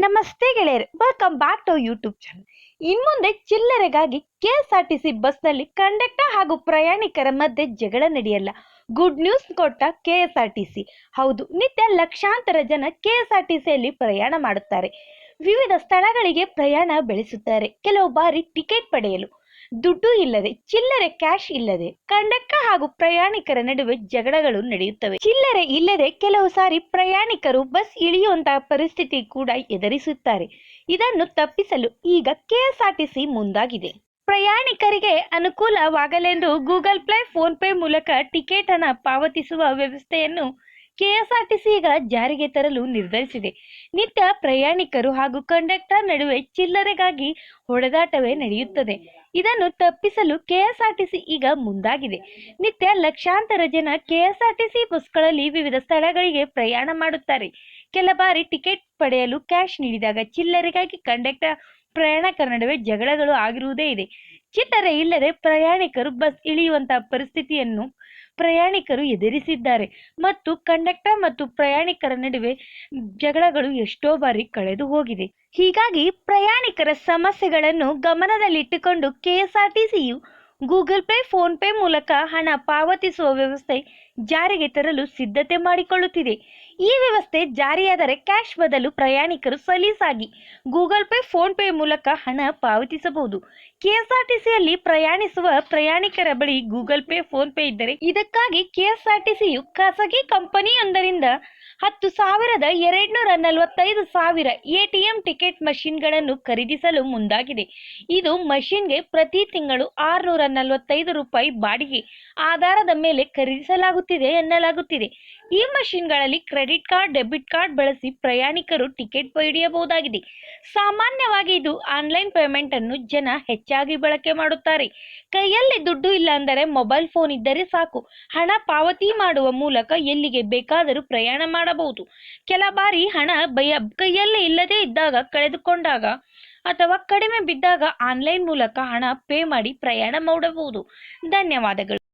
ನಮಸ್ತೆ ಗೆಳೆಯರು welcome back to YouTube channel ಇನ್ಮುಂದೆ ಚಿಲ್ಲರೆಗಾಗಿ K S R T C ಬಸ್ನಲ್ಲಿ ಕಂಡಕ್ಟರ್ ಹಾಗೂ ಪ್ರಯಾಣಿಕರ ಮಧ್ಯೆ ಜಗಳ ನಡೆಯಲ್ಲ. ಗುಡ್ ನ್ಯೂಸ್ ಕೊಟ್ಟ K S R T C ಹೌದು, ನಿತ್ಯ ಲಕ್ಷಾಂತರ ಜನ ಕೆ ಎಸ್ ಆರ್ ಟಿ ಸಿಯಲ್ಲಿ ಪ್ರಯಾಣ ಮಾಡುತ್ತಾರೆ. ವಿವಿಧ ಸ್ಥಳಗಳಿಗೆ ಪ್ರಯಾಣ ಬೆಳೆಸುತ್ತಾರೆ. ಕೆಲವು ಬಾರಿ ಟಿಕೆಟ್ ಪಡೆಯಲು. ದುಡ್ಡು ಇಲ್ಲದೆ, ಚಿಲ್ಲರೆ ಕ್ಯಾಶ್ ಇಲ್ಲದೆ, ಕಂಡಕ್ಟರ್ ಹಾಗೂ ಪ್ರಯಾಣಿಕರ ನಡುವೆ ಜಗಳಗಳು ನಡೆಯುತ್ತವೆ. ಚಿಲ್ಲರೆ ಇಲ್ಲದೆ ಕೆಲವು ಸಾರಿ ಪ್ರಯಾಣಿಕರು ಬಸ್ ಇಳಿಯುವಂತಹ ಪರಿಸ್ಥಿತಿ ಕೂಡ ಎದುರಿಸುತ್ತಾರೆ. ಇದನ್ನು ತಪ್ಪಿಸಲು ಈಗ ಕೆಎಸ್ಆರ್ಟಿಸಿ ಮುಂದಾಗಿದೆ. ಪ್ರಯಾಣಿಕರಿಗೆ ಅನುಕೂಲವಾಗಲೆಂದು ಗೂಗಲ್ ಪ್ಲೇ ಫೋನ್ ಪೇ ಮೂಲಕ ಟಿಕೆಟ್ ಹಣ ಪಾವತಿಸುವ ವ್ಯವಸ್ಥೆಯನ್ನು ಕೆಎಸ್ಆರ್ಟಿಸಿ ಈಗ ಜಾರಿಗೆ ತರಲು ನಿರ್ಧರಿಸಿದೆ. ನಿತ್ಯ ಪ್ರಯಾಣಿಕರು ಹಾಗೂ ಕಂಡಕ್ಟರ್ ನಡುವೆ ಚಿಲ್ಲರೆಗಾಗಿ ಹೊಡೆದಾಟವೇ ನಡೆಯುತ್ತದೆ. ಇದನ್ನು ತಪ್ಪಿಸಲು ಕೆಎಸ್ಆರ್ಟಿಸಿ ಈಗ ಮುಂದಾಗಿದೆ. ನಿತ್ಯ ಲಕ್ಷಾಂತರ ಜನ ಕೆಎಸ್ಆರ್ಟಿಸಿ ಬಸ್ಗಳಲ್ಲಿ ವಿವಿಧ ಸ್ಥಳಗಳಿಗೆ ಪ್ರಯಾಣ ಮಾಡುತ್ತಾರೆ. ಕೆಲ ಬಾರಿ ಟಿಕೆಟ್ ಪಡೆಯಲು ಕ್ಯಾಶ್ ನೀಡಿದಾಗ ಚಿಲ್ಲರೆಗಾಗಿ ಕಂಡಕ್ಟರ್ ಪ್ರಯಾಣಿಕರ ನಡುವೆ ಜಗಳಗಳು ಆಗಿರುವುದೇ ಇದೆ. ಚಿಲ್ಲರೆ ಇಲ್ಲದೆ ಪ್ರಯಾಣಿಕರು ಬಸ್ ಇಳಿಯುವಂತಹ ಪರಿಸ್ಥಿತಿಯನ್ನು ಪ್ರಯಾಣಿಕರು ಎದುರಿಸಿದ್ದಾರೆ ಮತ್ತು ಕಂಡಕ್ಟರ್ ಮತ್ತು ಪ್ರಯಾಣಿಕರ ನಡುವೆ ಜಗಳಗಳು ಎಷ್ಟೋ ಬಾರಿ ಕಳೆದು ಹೋಗಿದೆ. ಹೀಗಾಗಿ ಪ್ರಯಾಣಿಕರ ಸಮಸ್ಯೆಗಳನ್ನು ಗಮನದಲ್ಲಿಟ್ಟುಕೊಂಡು ಕೆಎಸ್ಆರ್ಟಿಸಿಯು ಗೂಗಲ್ ಪೇ, ಫೋನ್ ಪೇ ಮೂಲಕ ಹಣ ಪಾವತಿಸುವ ವ್ಯವಸ್ಥೆ ಜಾರಿಗೆ ತರಲು ಸಿದ್ಧತೆ ಮಾಡಿಕೊಳ್ಳುತ್ತಿದೆ. ಈ ವ್ಯವಸ್ಥೆ ಜಾರಿಯಾದರೆ ಕ್ಯಾಶ್ ಬದಲು ಪ್ರಯಾಣಿಕರು ಸಲೀಸಾಗಿ ಗೂಗಲ್ ಪೇ, ಫೋನ್ ಪೇ ಮೂಲಕ ಹಣ ಪಾವತಿಸಬಹುದು. ಕೆಎಸ್ಆರ್ಟಿಸಿಯಲ್ಲಿ ಪ್ರಯಾಣಿಸುವ ಪ್ರಯಾಣಿಕರ ಬಳಿ ಗೂಗಲ್ ಪೇ, ಫೋನ್ ಪೇ ಇದ್ದರೆ ಇದಕ್ಕಾಗಿ ಕೆಎಸ್ಆರ್ಟಿಸಿಯು ಖಾಸಗಿ ಕಂಪನಿಯೊಂದರಿಂದ ಹತ್ತು ಸಾವಿರದ ಎರಡ್ನೂರ ನಲವತ್ತೈದು ಸಾವಿರ ಎಟಿಎಂ ಟಿಕೆಟ್ ಮಷಿನ್ಗಳನ್ನು ಖರೀದಿಸಲು ಮುಂದಾಗಿದೆ. ಇದು ಮಷಿನ್ಗೆ ಪ್ರತಿ ತಿಂಗಳು ಆರುನೂರ ನಲವತ್ತೈದು ರೂಪಾಯಿ ಬಾಡಿಗೆ ಆಧಾರದ ಮೇಲೆ ಖರೀದಿಸಲಾಗುತ್ತಿದೆ. ಎನ್ನಲಾಗುತ್ತಿದೆ. ಈ ಮಷಿನ್ಗಳಲ್ಲಿ ಕ್ರೆಡಿಟ್ ಕಾರ್ಡ್, ಡೆಬಿಟ್ ಕಾರ್ಡ್ ಬಳಸಿ ಪ್ರಯಾಣಿಕರು ಟಿಕೆಟ್ ಪಡೆಯಬಹುದಾಗಿದೆ ಸಾಮಾನ್ಯವಾಗಿ ಇದು ಆನ್ಲೈನ್ ಪೇಮೆಂಟ್ ಅನ್ನು ಜನ ಹೆಚ್ಚಾಗಿ ಬಳಕೆ ಮಾಡುತ್ತಾರೆ. ಕೈಯಲ್ಲಿ ದುಡ್ಡು ಇಲ್ಲ ಅಂದರೆ ಮೊಬೈಲ್ ಫೋನ್ ಇದ್ದರೆ ಸಾಕು. ಹಣ ಪಾವತಿ ಮಾಡುವ ಮೂಲಕ ಎಲ್ಲಿಗೆ ಬೇಕಾದರೂ ಪ್ರಯಾಣ ಮಾಡಬಹುದು. ಕೆಲ ಬಾರಿ ಹಣ ಬಯ ಕೈಯಲ್ಲೇ ಇಲ್ಲದೇ ಇದ್ದಾಗ ಕಳೆದುಕೊಂಡಾಗ ಅಥವಾ ಕಡಿಮೆ ಬಿದ್ದಾಗ ಆನ್ಲೈನ್ ಮೂಲಕ ಹಣ ಪೇ ಮಾಡಿ ಪ್ರಯಾಣ ಮಾಡಬಹುದು. ಧನ್ಯವಾದಗಳು.